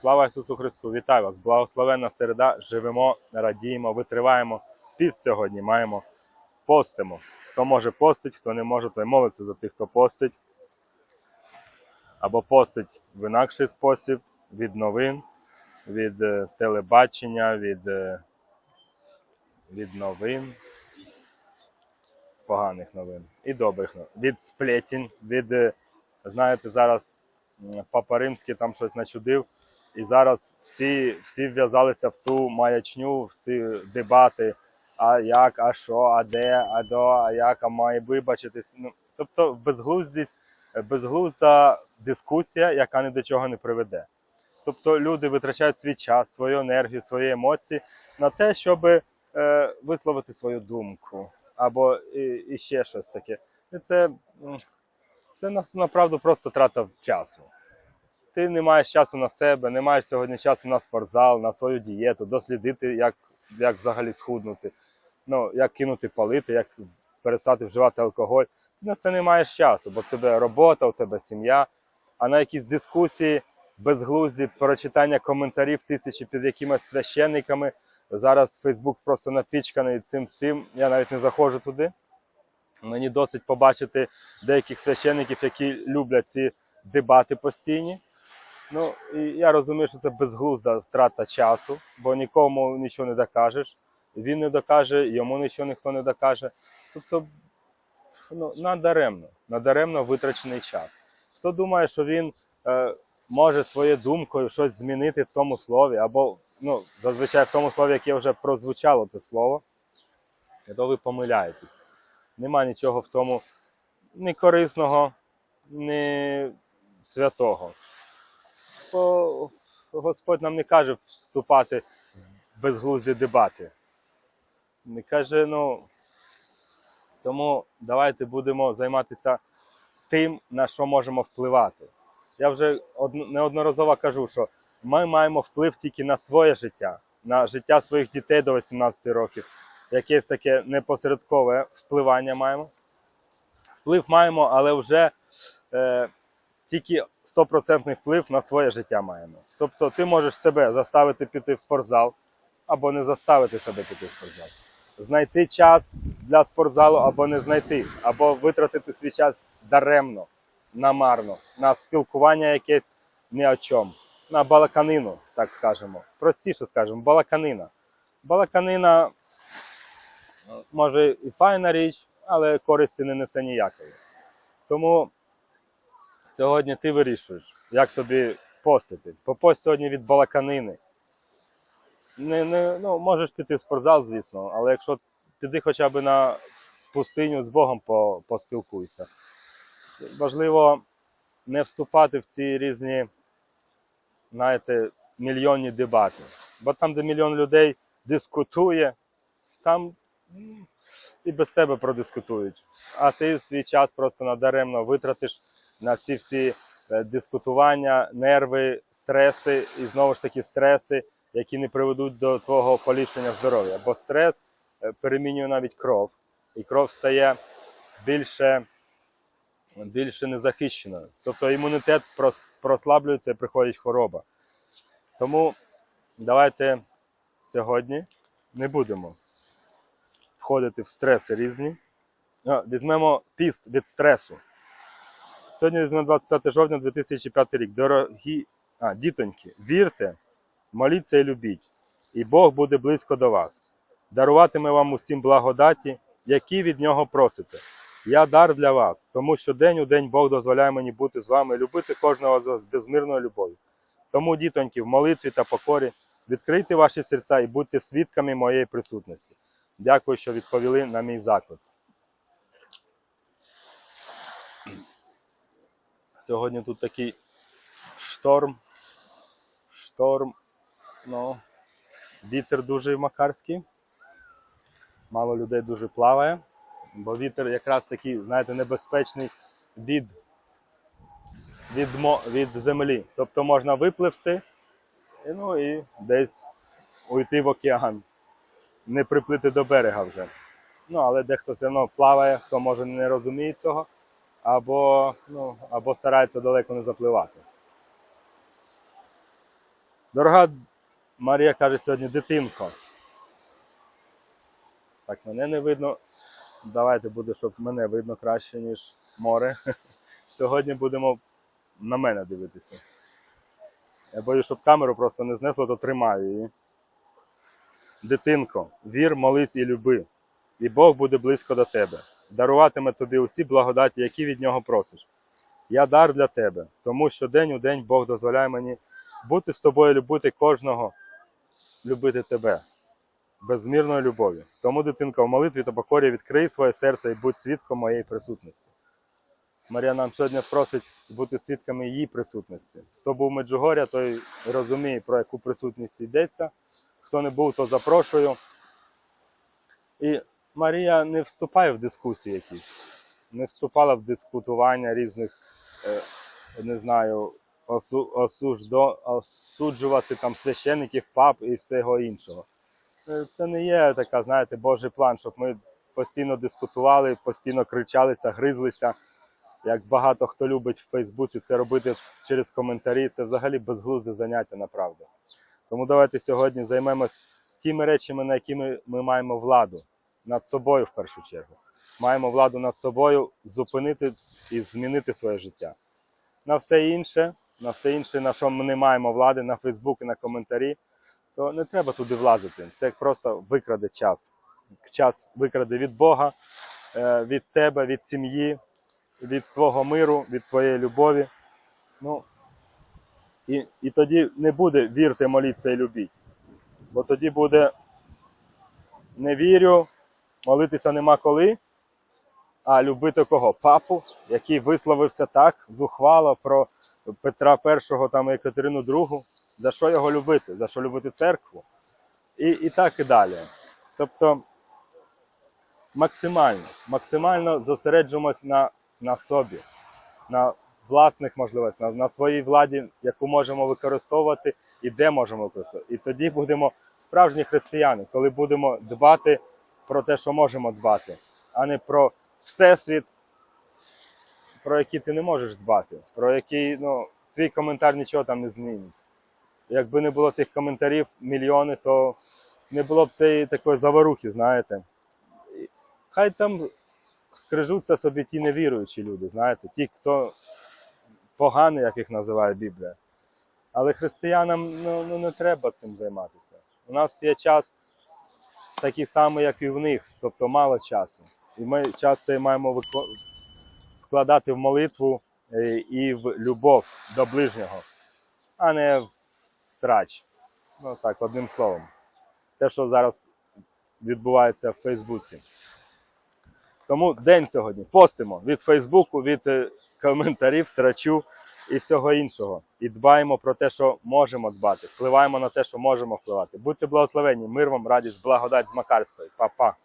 Слава Ісусу Христу! Вітаю вас! Благословенна середа! Живемо, радіємо, витриваємо. Піст сьогодні маємо, постимо. Хто може постить, хто не може, той молиться за тих, хто постить. Або постить в інакший спосіб від новин, від е, телебачення, від, е, від новин, поганих новин і добрих новин. Від сплетінь, від, е, знаєте, зараз Папа Римський там щось начудив. І зараз всі, всі вв'язалися в ту маячню, всі дебати, а як, а що, а де, а до, а як, а має вибачитись. Ну, тобто безглуздість, безглузда дискусія, яка ні до чого не приведе. Тобто люди витрачають свій час, свою енергію, свої емоції на те, щоб е, висловити свою думку або і, і ще щось таке. І це, це на- направду просто трата часу ти не маєш часу на себе, не маєш сьогодні часу на спортзал, на свою дієту, дослідити, як, як взагалі схуднути, ну, як кинути палити, як перестати вживати алкоголь. Ти на це не маєш часу, бо в тебе робота, у тебе сім'я, а на якісь дискусії, безглузді, прочитання коментарів тисячі під якимись священниками. Зараз Фейсбук просто напічканий цим всім. Я навіть не заходжу туди. Мені досить побачити деяких священників, які люблять ці дебати постійні. Ну, і я розумію, що це безглузда втрата часу, бо нікому нічого не докажеш. Він не докаже, йому нічого ніхто не докаже. Тобто, ну, надаремно, надаремно витрачений час. Хто думає, що він е, може своєю думкою щось змінити в тому слові, або ну, зазвичай в тому слові, яке вже прозвучало це слово, то ви помиляєтесь. Нема нічого в тому ні корисного, ні святого бо Господь нам не каже вступати в безглузді дебати. Не каже, ну тому давайте будемо займатися тим, на що можемо впливати. Я вже неодноразово кажу, що ми маємо вплив тільки на своє життя, на життя своїх дітей до 18 років. Якесь таке непосередкове впливання маємо. Вплив маємо, але вже е, тільки стопроцентний вплив на своє життя маємо. Тобто ти можеш себе заставити піти в спортзал або не заставити себе піти в спортзал. Знайти час для спортзалу або не знайти, або витратити свій час даремно, намарно, на спілкування якесь ні о чому, на балаканину, так скажемо. Простіше скажемо, балаканина. Балаканина може і файна річ, але користі не несе ніякої. Тому Сьогодні ти вирішуєш, як тобі постити. Попость сьогодні від балаканини. Не, не, ну, можеш піти в спортзал, звісно, але якщо піди хоча б на пустиню з Богом по, поспілкуйся. Важливо не вступати в ці різні, знаєте, мільйонні дебати. Бо там, де мільйон людей дискутує, там і без тебе продискутують. А ти свій час просто надаремно витратиш на ці всі е, дискутування, нерви, стреси і знову ж таки стреси, які не приведуть до твого поліпшення здоров'я. Бо стрес е, перемінює навіть кров, і кров стає більше, більше незахищеною. Тобто імунітет прослаблюється і приходить хвороба. Тому давайте сьогодні не будемо входити в стреси різні. Візьмемо піст від стресу. Сьогодні візьмемо 25 жовтня 2005 рік. Дорогі а, дітоньки, вірте, моліться і любіть, і Бог буде близько до вас. Даруватиме вам усім благодаті, які від нього просите. Я дар для вас, тому що день у день Бог дозволяє мені бути з вами любити кожного з безмірною любов'ю. Тому, дітоньки, в молитві та покорі відкрийте ваші серця і будьте свідками моєї присутності. Дякую, що відповіли на мій заклик. Сьогодні тут такий шторм. Шторм. Ну, вітер дуже макарський. Мало людей дуже плаває, бо вітер якраз такий, знаєте, небезпечний від, від, від землі. Тобто можна випливсти і, ну, і десь уйти в океан, не приплити до берега вже. Ну, але дехто все одно плаває, хто може не розуміє цього або, ну, або старається далеко не запливати. Дорога Марія каже сьогодні дитинко. Так, мене не видно. Давайте буде, щоб мене видно краще, ніж море. Сьогодні будемо на мене дивитися. Я боюсь, щоб камеру просто не знесло, то тримаю її. Дитинко, вір, молись і люби, і Бог буде близько до тебе. Даруватиме тобі усі благодаті, які від нього просиш. Я дар для тебе, тому що день у день Бог дозволяє мені бути з тобою, любити кожного, любити тебе безмірною любов'ю. Тому, дитинка, в молитві та покорі відкрий своє серце і будь свідком моєї присутності. Марія нам сьогодні просить бути свідками її присутності. Хто був в Меджугорі, той розуміє, про яку присутність йдеться. Хто не був, то запрошую. І Марія не вступає в дискусії якісь, не вступала в дискутування різних, е, не знаю, осу, осуждо, осуджувати там священиків, пап і всього іншого. Е, Це не є така, знаєте, Божий план, щоб ми постійно дискутували, постійно кричалися, гризлися. Як багато хто любить в Фейсбуці це робити через коментарі, це взагалі безглузде заняття направду. Тому давайте сьогодні займемось тими речами, на які ми, ми маємо владу над собою в першу чергу. Маємо владу над собою зупинити і змінити своє життя. На все інше, на все інше, на що ми не маємо влади, на Фейсбук і на коментарі, то не треба туди влазити. Це просто викраде час. Час викраде від Бога, е, від тебе, від сім'ї, від твого миру, від твоєї любові. Ну, і, і тоді не буде вірте, моліться і любіть. Бо тоді буде не вірю, молитися нема коли, а любити кого? Папу, який висловився так зухвало про Петра І там і Катерину II. За що його любити? За що любити церкву? І, і так і далі. Тобто максимально, максимально зосереджуємось на, на собі, на власних можливостях, на, на своїй владі, яку можемо використовувати і де можемо використовувати. І тоді будемо справжні християни, коли будемо дбати про те, що можемо дбати, а не про всесвіт, про який ти не можеш дбати, про який ну, твій коментар нічого там не змінить. Якби не було тих коментарів мільйони, то не було б цієї такої заварухи, знаєте. Хай там скрижуться собі ті невіруючі люди, знаєте, ті, хто поганий, як їх називає Біблія. Але християнам ну, ну, не треба цим займатися. У нас є час такий самий, як і в них, тобто мало часу. І ми час цей маємо вкладати в молитву е, і в любов до ближнього, а не в срач. Ну так, одним словом. Те, що зараз відбувається в Фейсбуці. Тому день сьогодні постимо від Фейсбуку, від е, коментарів, срачу і всього іншого. І дбаємо про те, що можемо дбати. Впливаємо на те, що можемо впливати. Будьте благословені, мир вам, радість, благодать з Макарської. Па-па.